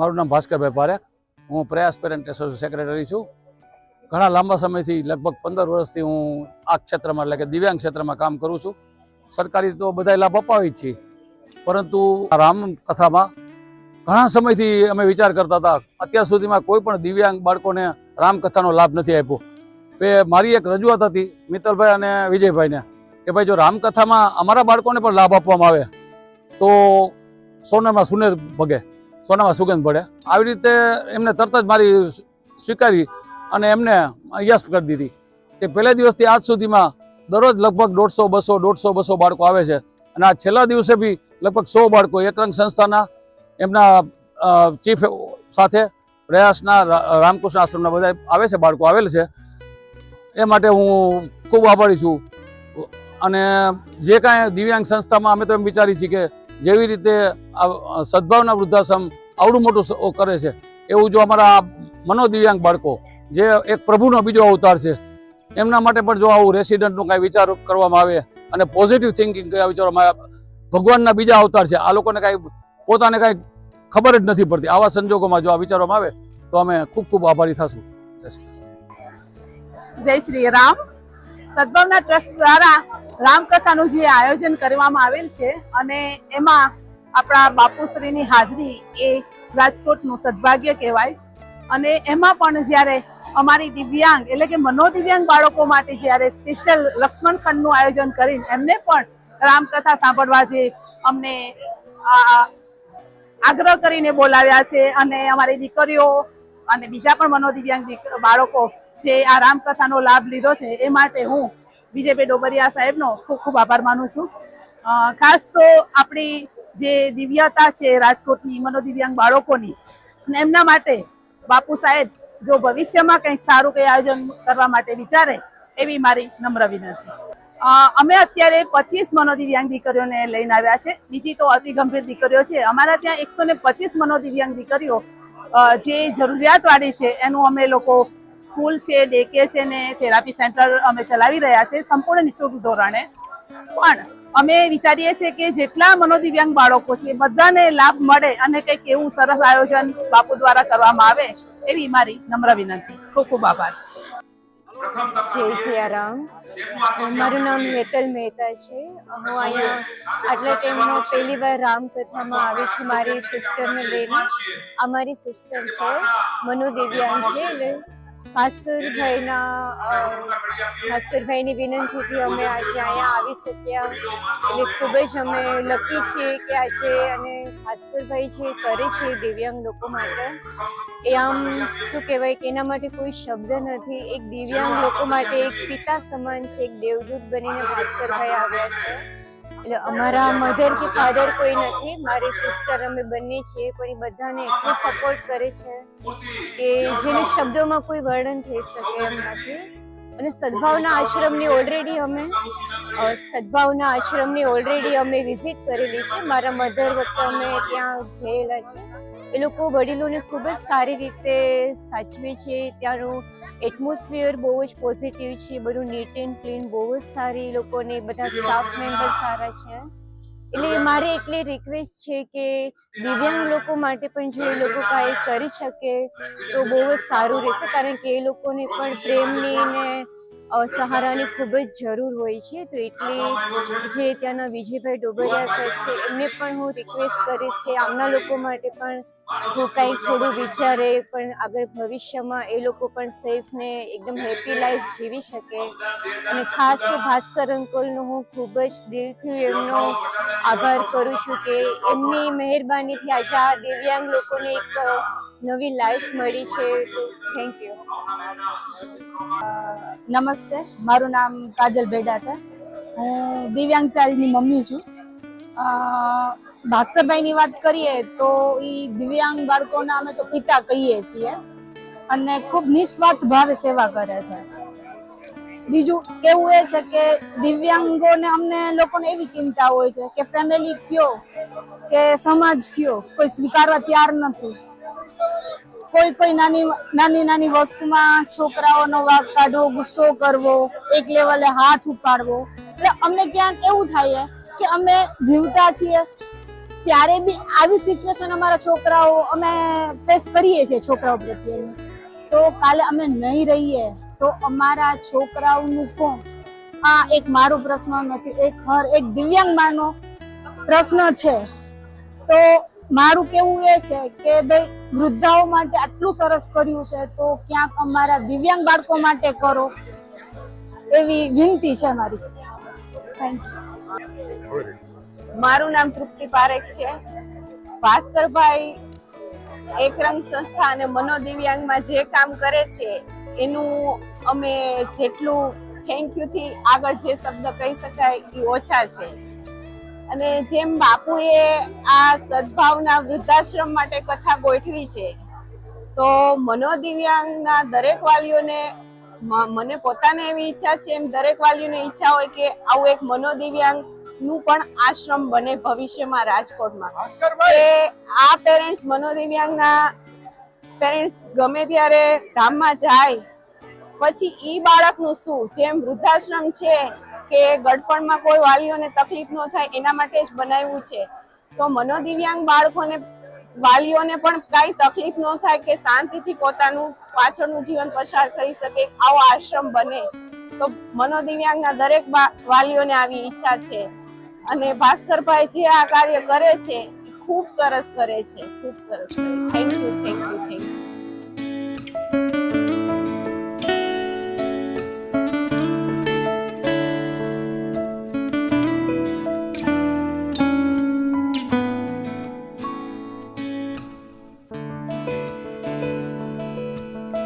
મારું નામ ભાસ્કરભાઈ પારેખ. હું પ્રયાસ પેરેન્ટ એસોસિએશન સેક્રેટરી છું. ઘણા લાંબા સમયથી લગભગ પંદર વર્ષથી હું આ ક્ષેત્રમાં એટલે કે દિવ્યાંગ ક્ષેત્રમાં કામ કરું છું. સરકારી તો બધા લાભ અપાવી જ છે પરંતુ રામ કથામાં ઘણા સમયથી અમે વિચાર કરતા હતા, અત્યાર સુધીમાં કોઈ પણ દિવ્યાંગ બાળકોને રામકથાનો લાભ નથી આપ્યો. એ મારી એક રજૂઆત હતી મિત્તલભાઈ અને વિજયભાઈને કે ભાઈ જો રામકથામાં અમારા બાળકોને પણ લાભ આપવામાં આવે, તો સોનામાં સુનેર ભગે. સોનામાં સુગંધ પડે. આવી રીતે એમને તરત જ મારી સ્વીકારી અને એમને યશ કરી દીધી. કે પહેલા દિવસથી આજ સુધીમાં દરરોજ લગભગ દોઢસો, બસો દોઢસો, બસો બાળકો આવે છે. અને આ છેલ્લા દિવસે બી લગભગ સો બાળકો એકરંગ સંસ્થાના એમના ચીફ સાથે પ્રયાસના રામકૃષ્ણ આશ્રમના બધા આવે છે, બાળકો આવેલ છે. એ માટે હું ખૂબ આભારી છું. અને જે કાંઈ દિવ્યાંગ સંસ્થામાં અમે તો એમ વિચારી છીએ કે જેવી રીતે આ સદભાવના વૃદ્ધાશ્રમ આવડું મોટું કરે છે. એવું જો અમારા મનોદિવ્યાંગ બાળકો, જે એક પ્રભુનો બીજો અવતાર છે, એમના માટે પણ જો આવું રેસિડન્ટનું કાંઈ વિચાર કરવામાં આવે અને પોઝિટિવ થિંકિંગ વિચારવામાં આવે ભગવાનના બીજા અવતાર છે, આ લોકોને કાંઈ પોતાને કાંઈ ખબર જ નથી પડતી. આવા સંજોગોમાં જો આ વિચારવામાં આવે, તો અમે ખૂબ ખૂબ આભારી થશું. જય શ્રી રામ. સદભાવના ટ્રસ્ટ દ્વારા રામકથાનું જે આયોજન કરવામાં આવેલ છે અને એમાં આપણા બાપુશ્રીની હાજરી એ રાજકોટનું સદભાગ્ય કહેવાય. અને એમાં પણ જ્યારે અમારી દિવ્યાંગ એટલે કે મનોદિવ્યાંગ બાળકો માટે જ્યારે સ્પેશિયલ લક્ષ્મણ ખંડનું આયોજન કરીને એમને પણ રામકથા સાંભળવા જે અમને આગ્રહ કરીને બોલાવ્યા છે અને અમારી દીકરીઓ અને બીજા પણ મનોદિવ્યાંગ બાળકો જે આ રામકથાનો લાભ લીધો છે એ માટે હું વિજયભાઈ ડોબરિયા સાહેબનો ખૂબ ખૂબ આભાર માનું છું. ખાસ તો આપણી જે દિવ્યતા છે રાજકોટની, મનોદિવ્યાંગ બાળકોની એમના માટે બાપુ સાહેબ જો ભવિષ્યમાં કંઈક સારું કંઈ આયોજન કરવા માટે વિચારે એવી મારી નમ્ર વિનંતી. અમે અત્યારે પચીસ મનોદિવ્યાંગ દીકરીઓને લઈને આવ્યા છે. બીજી તો અતિ ગંભીર દીકરીઓ છે. અમારા ત્યાં એકસો ને પચીસ મનોદિવ્યાંગ દીકરીઓ જે જરૂરિયાતવાળી છે એનું અમે લોકો સ્કૂલ છે ડે કેર છે ને થેરાપી સેન્ટર અમે ચલાવી રહ્યા છે સંપૂર્ણ નિઃશુલ્ક ધોરણે. પણ અમે વિચારીએ છીએ કે જેટલા મનોદિવ્યાંગ બાળકો છે બધાને લાભ મળે અને કંઈક એવું સરસ આયોજન બાપુ દ્વારા કરવામાં આવે એવી મારી નમ્ર વિનંતી. ખૂબ ખૂબ આભાર. જય સિયારામ. મારું નામ હેતલ મહેતા છે. હું અહીંયા આટલા ટાઈમમાં પહેલી વાર રામકથામાં આવી છું. મારી સિસ્ટરને લઈને અમારી સિસ્ટર છે. મનુ દિવ્યાંગ છે. એટલે ભાસ્કરભાઈના ભાસ્કરભાઈની વિનંતીથી અમે આજે અહીંયા આવી શક્યા. એટલે ખૂબ જ અમે લકી છીએ કે આજે અને ભાસ્કરભાઈ જે કરે છે દિવ્યાંગ લોકો માટે. એ આમ શું કહેવાય કે એના માટે કોઈ શબ્દ નથી. એક દિવ્યાંગ લોકો માટે એક પિતા સમાન છે એક દેવદૂત બનીને ભાસ્કરભાઈ આવ્યા છે. એટલે અમારા મધર કે ફાધર કોઈ નથી. મારી સિસ્ટર અમે બંને છીએ. પણ એ બધાને એટલો સપોર્ટ કરે છે કે જેને શબ્દોમાં કોઈ વર્ણન થઈ શકે એમ નથી. અને સદભાવના આશ્રમની ઓલરેડી અમે સદભાવના આશ્રમની ઓલરેડી અમે વિઝિટ કરેલી છે. મારા મધર વખતે અમે ત્યાં જયેલા છે એ લોકો વડીલોને ખૂબ જ સારી રીતે સાચવે છે. ત્યાંનું એટમોસ્ફિયર બહુ જ પોઝિટિવ છે. બધું નીટ એન્ડ ક્લીન બહુ જ સારી લોકોને, બધા સ્ટાફ મેમ્બર સારા છે. એટલે મારે એટલી રિક્વેસ્ટ છે કે દિવ્યાંગ લોકો માટે પણ જો એ લોકો કાંઈ કરી શકે તો બહુ જ સારું રહેશે, કારણ કે એ લોકોને પણ પ્રેમની ને સહારાની ખૂબ જ જરૂર હોય છે, તો એટલી જે ત્યાંના વિજયભાઈ ડોબરિયા સર છે, એમને પણ હું રિક્વેસ્ટ કરીશ કે આમના લોકો માટે પણ હું કંઈક થોડું વિચારે, પણ આગળ ભવિષ્યમાં એ લોકો પણ સેફ ને એકદમ હેપી લાઈફ જીવી શકે. અને ખાસ તો ભાસ્કર અંકોલનો હું ખૂબ જ દિલથી એમનો આભાર કરું છું કે એમની મહેરબાનીથી આજે આ દિવ્યાંગ લોકોને એક નવી લાઈફ મળી છે થેન્ક યુ નમસ્તે. મારું નામ કાજલ બેડા છે. હું દિવ્યાંગ ચાઇલ્ડની મમ્મી છું. ભાસ્કરભાઈની વાત કરીએ તો એ દિવ્યાંગ બાળકોના અમે તો પિતા કહીએ છીએ અને ખૂબ નિસ્વાર્થ ભાવે સેવા કરે છે. બીજું કેવું એ છે કે દિવ્યાંગોને અમને લોકોને એવી ચિંતા હોય છે કે ફેમિલી કયો, કે સમાજ કયો, કોઈ સ્વીકારવા તૈયાર નથી. કોઈ કોઈ નાની નાની નાની વસ્તુમાં છોકરાઓનો વાક કાઢવો, ગુસ્સો કરવો, એક લેવલે હાથ ઉપાડવો. એટલે અમને ક્યાંક એવું થાય કે અમે જીવતા છીએ, ત્યારે બી આવી સિચ્યુએશન અમારા છોકરાઓ અમે ફેસ કરીએ છીએ છોકરાઓ પ્રત્યેની તો કાલે અમે નહીં રહીએ, તો અમારા છોકરાઓનું કોણ? આ એક મારો પ્રશ્ન નથી, એક હર, એક દિવ્યાંગ માનો પ્રશ્ન છે. તો મારું કેવું એ છે કે ભાઈ, વૃદ્ધાઓ માટે આટલું સરસ કર્યું છે, તો ક્યાંક અમારા દિવ્યાંગ બાળકો માટે કરો એવી વિનંતી છે મારી. થેન્ક યુ મારું નામ તૃપ્તિ પારેખ છે. ભાસ્કરભાઈ એકરંગ સંસ્થા અને મનોદિવ્યાંગમાં જે કામ કરે છે, એનું અમે જેટલું થેન્ક યુથી આગળ જે શબ્દ કહી શકાય એ ઓછા છે. અને જેમ બાપુએ આ સદભાવના વૃદ્ધાશ્રમ માટે કથા ગોઠવી છે તો મનોદિવ્યાંગના દરેક વાલીઓને મને પોતાને એવી ઈચ્છા છે એમ દરેક વાલીઓને ઈચ્છા હોય કે આવું એક મનોદિવ્યાંગનું પણ આશ્રમ બને ભવિષ્યમાં રાજકોટમાં. કે આ પેરેન્ટ્સ મનોદિવ્યાંગના પેરેન્ટ્સ ગમે ત્યારે ધામમાં જાય પછી ઈ બાળકનું શું? જેમ વૃદ્ધાશ્રમ છે કે ગડપણમાં કોઈ વાલીઓને તકલીફ ન થાય, એના માટે જ બનાવ્યું છે. તો મનોદિવ્યાંગ બાળકોને, વાલીઓને પણ કાંઈ તકલીફ ન થાય કે શાંતિથી પોતાનું પાછળનું જીવન પસાર કરી શકે, આવો આશ્રમ બને. તો મનોદિવ્યાંગના દરેક વાલીઓને આવી ઈચ્છા છે. અને ભાસ્કરભાઈ જે આ કાર્ય કરે છે ખૂબ સરસ કરે છે, ખૂબ સરસ થેન્ક યુ થેન્ક